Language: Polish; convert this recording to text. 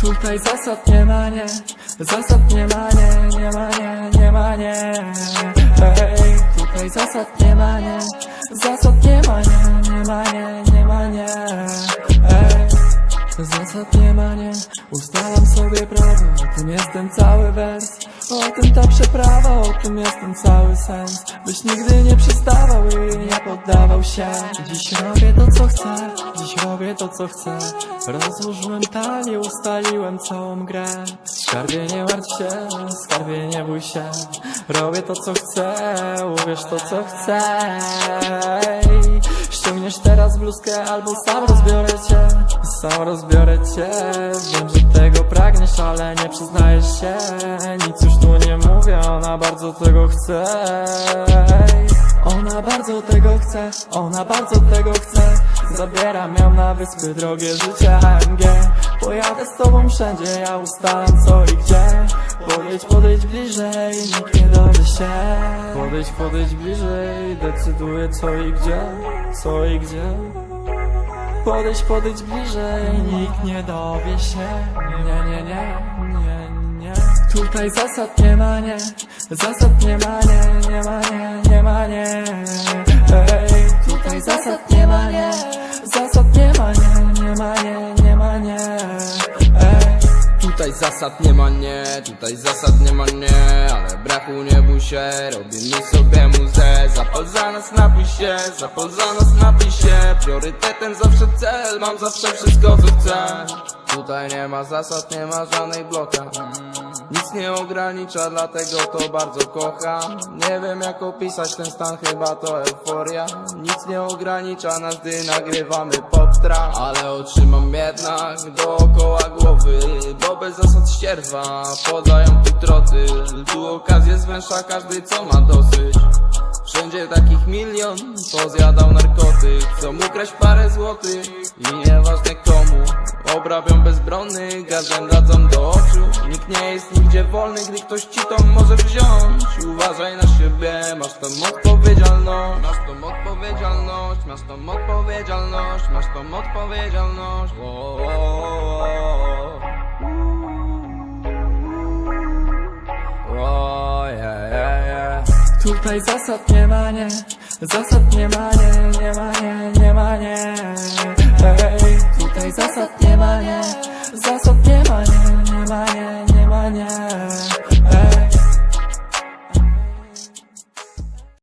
Tutaj zasad nie ma, nie. Zasad nie ma, nie, nie ma, nie, nie ma, nie. Ej, tutaj zasad nie ma, nie. Zasad nie ma, nie, nie ma, nie, nie ma, nie. Ej, zasad nie ma, nie. Ustalam sobie prawo, o tym jest ten cały wers. O tym ta przeprawa, o tym jest ten cały sens. Byś nigdy nie przystawał i nie poddawał się. Dziś robię to co chcę, dziś robię to co chcę. Rozłożyłem talię, ustaliłem całą grę. Skarbie nie martw się, skarbie nie bój się. Robię to co chcę, uwierz to co chcę Ściągniesz teraz bluzkę albo sam rozbiorę cię. Sam rozbiorę cię. Wiem, że tego pragniesz, ale nie przyznajesz się. Nic już tu nie mówię, ona bardzo tego chce. Ona bardzo tego chce, ona bardzo tego chce. Zabieram ją na wyspy, drogie życie AMG Pojadę z tobą wszędzie, ja ustalam co i gdzie Podejdź, podejdź bliżej, nikt nie dowie się. Podejdź, podejdź bliżej, decyduję co i gdzie Co i gdzie. Podejdź, podejdź bliżej, nikt nie dowie się. Nie, nie, nie, nie, nie. Tutaj zasad nie ma, nie. Zasad nie ma, nie, nie ma, nie, nie ma, nie Tutaj zasad nie ma nie, tutaj zasad nie ma nie Ale brachu nie bój się, robimy sobie muzę. Zapal za nas napij się, zapal za nas napij się. Priorytetem zawsze cel, mam zawsze wszystko co chcę. Tutaj nie ma zasad, nie ma żadnej bloka. Nic nie ogranicza, dlatego to bardzo kocham. Nie wiem jak opisać ten stan, chyba to euforia. Nic nie ogranicza nas, gdy nagrywamy pop trap Ale otrzymam jednak dookoła głowy bez zasad ścierwa. Podają tu troty. Tu okazję zwęsza każdy co ma dosyć. Wszędzie takich milion pozjadał narkotyk. Chcą ukraść parę złotych i nieważne komu. Obrabią bezbronnych, gazem dadzą do oczu. Nikt nie jest nigdzie wolny, gdy ktoś ci to może wziąć. Uważaj na siebie, masz tą odpowiedzialność. Masz tą odpowiedzialność, masz tą odpowiedzialność Masz tą odpowiedzialność. O, Tutaj zasad nie ma, nie. Zasad nie ma, nie, nie ma, nie, nie